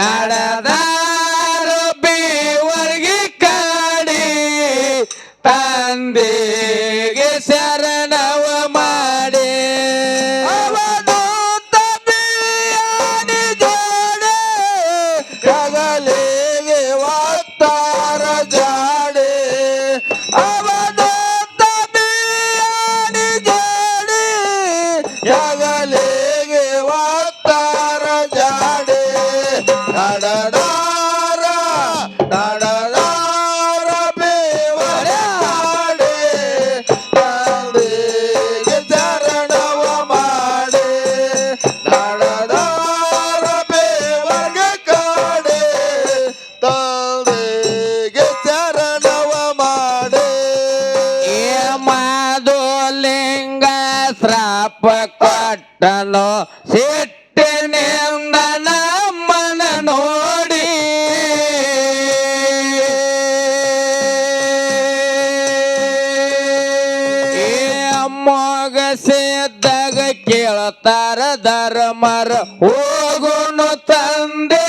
নারা ಕಣ್ಣ ಸಿಟ್ಟಿನಿಂದ ನಮ್ಮನ ನೋಡಿ. ಅಮ್ಮಗ ಸೇದ್ದಾಗ ಕೇಳ್ತಾರ ಧರ್ಮರ ಹೋಗುನು ತಂದೆ.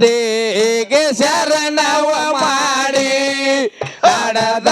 ತಂದೆಗೆ ಶರಣವ ಮಾಡಿ ಅಡದ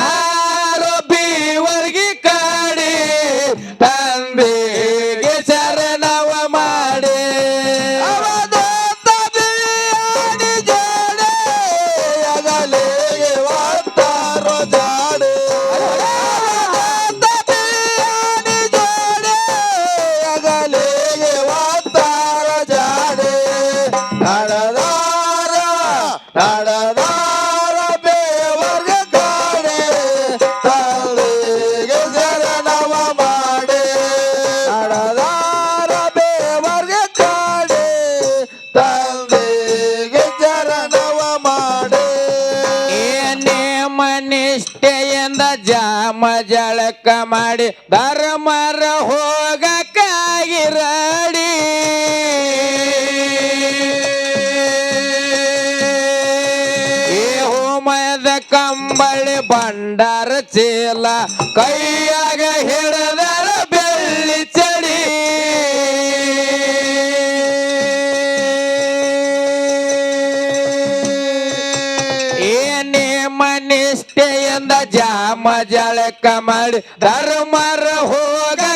ಲೆಕ್ಕ ಮಾಡಿ ಧರ್ಮರ ಹೋಗಕ್ಕಾಗಿರಡಿ. ಏ ಹೋಮದ ಕಂಬಳಿ ಬಂಡಾರ ಚೀಲ ಕೈಯಾಗ ನಿಷ್ಠೆಯಿಂದ ಜಾಮ ಜಳಕ ಮಾಡಿ ಧರ್ಮರ ಹೋಗಕ್ಕಾಗಿರಾಡಿ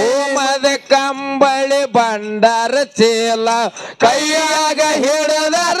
ಓಮದ ಕಂಬಳಿ ಬಂಡಾರ ಚೀಲ ಕೈಯಾಗ ಹಿಡದರ.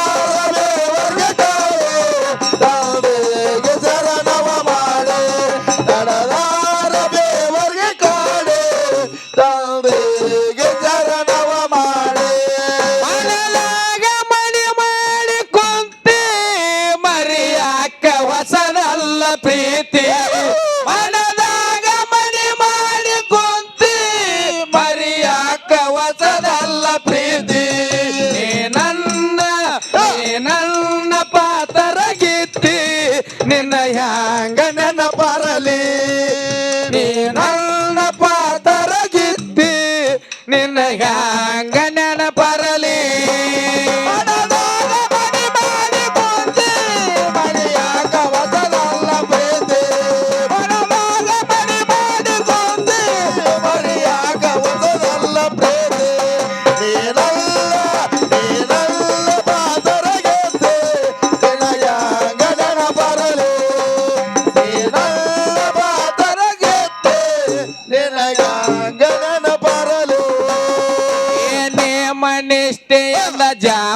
Medina.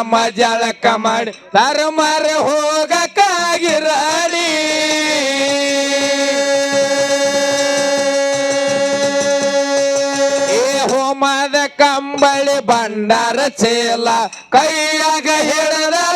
ನಮ್ಮ ಜಳಕ ಮಾಡಿ ಧರ್ಮರ ಹೋಗಕ್ಕಾಗಿರಲಿ. ಏ ಹೋಮದ ಕಂಬಳಿ ಬಂಡಾರ ಚೇಲ ಕೈಯಾಗ ಹಿಡದ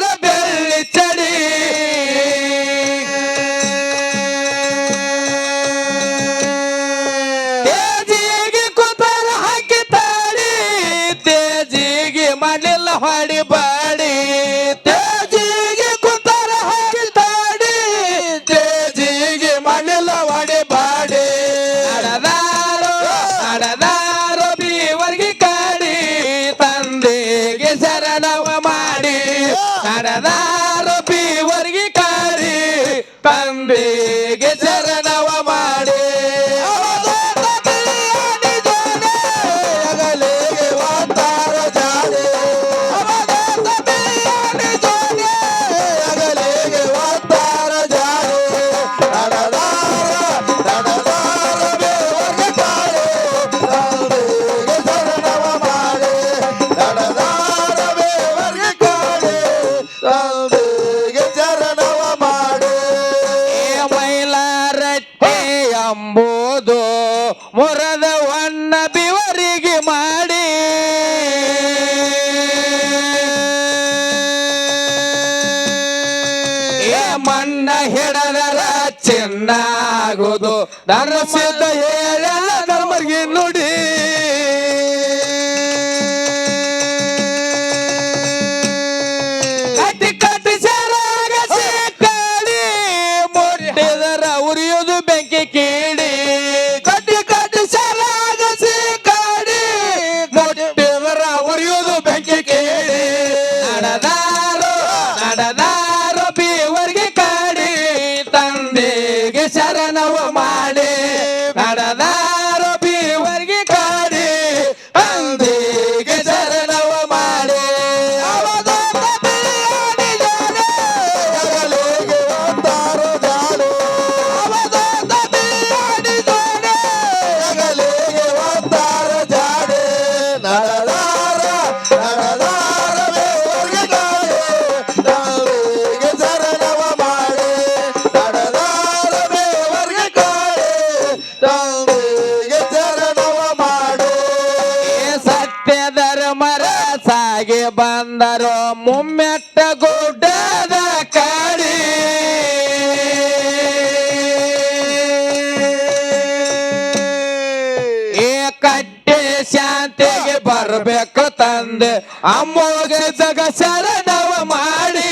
ನರಸಿದ್ಧ ಏ ಬಂದರು. ಮುಮ್ಮೆಟ್ಟ ಗುಡ್ಡದ ಕಾಡಿ. ಏ ಕಟ್ಟೆ ಶಾಂತಿಗೆ ಬರ್ಬೇಕು ತಂದೆ. ಅಮ್ಮಗೆ ಜಗ ಶರಣವ ಮಾಡಿ.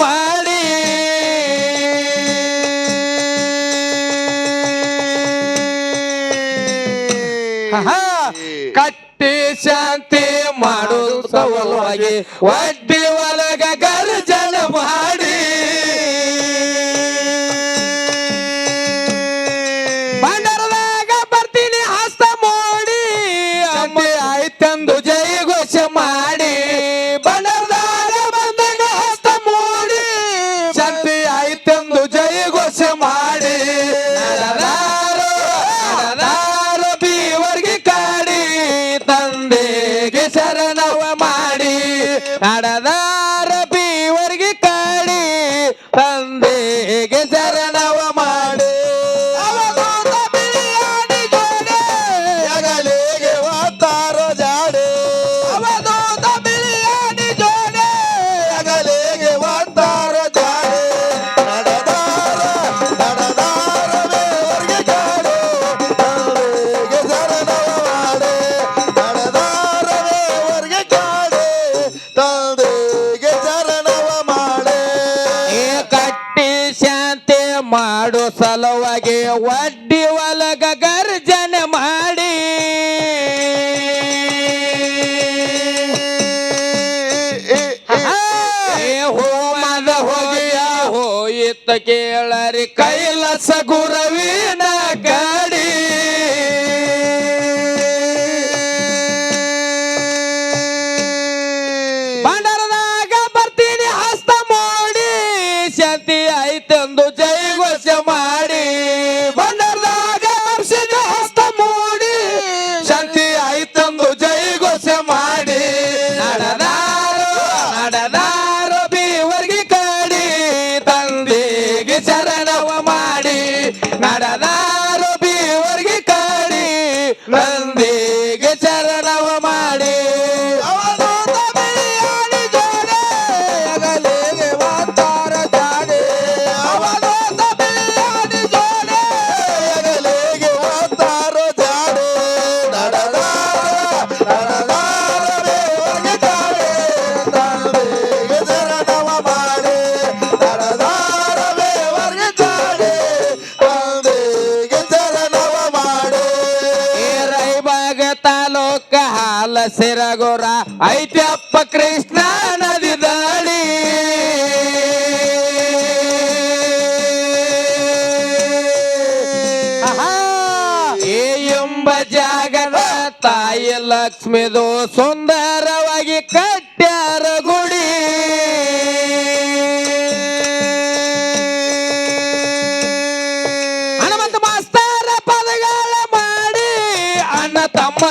ಮಾಡಿ. ಕಟ್ಟಿ ಶಾಂತಿ ಮಾಡುವ ಸಲುವಾಗಿ ಒಡ್ಡಿ கடத? ಮಾಡೋ ಸಲುವಾಗಿ ಒಡ್ಡಿ ಒಲಗ ಗರ್ಜನೆ ಮಾಡಿ. ಹೋಮದ ಹೋಗಿಯ ಹೋಯಿತ ಕೇಳರಿ. ಕೈಲಸ ಗುರವಿ ಅಲಸೆರಗೋರ ಅಪ್ಪ ಕೃಷ್ಣ ನದಿ ದಾಳಿ. ಎಂಬ ಜಾಗದ ತಾಯಿ ಲಕ್ಷ್ಮಿದು ಸುಂದರವಾಗಿ ಕಟ್ಟ್ಯಾರ ಗುಡಿ. ಹನುಮಂತ ಮಾಸ್ತಾರ ಪದಗಳ ಮಾಡಿ ಅಣ್ಣ ತಮ್ಮ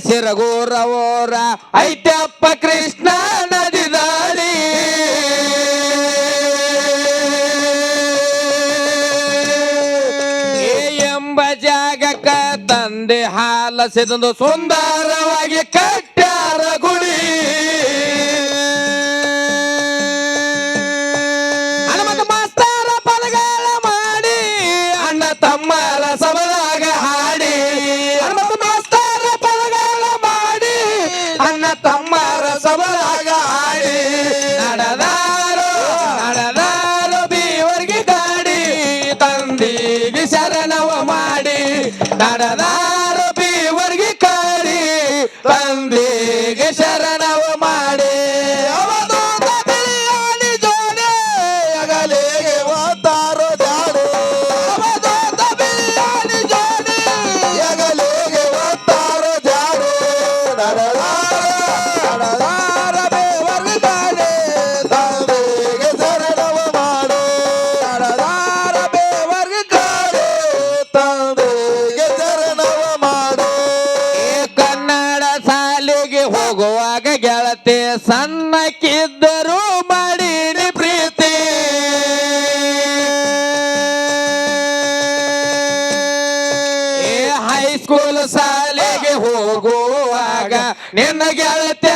ಸಿರಗೂರವೋರ ಐತ್ಯಪ್ಪ ಕೃಷ್ಣ ನದಿ ದಾಳಿ ಎಂಬ ಜಾಗಕ್ಕ ತಂದೆ ಹಾಲಸೆದೊಂದು ಸುಂದರ bye. ಗೆಳತಿ ಸಣ್ಣಕ್ಕಿದ್ದರೂ ಮಾಡೀನಿ ಪ್ರೀತಿ. ಹೈಸ್ಕೂಲ್ ಶಾಲೆಗೆ ಹೋಗುವಾಗ ನಿನ್ನ ಗೆಳತಿಯರಿಗೆ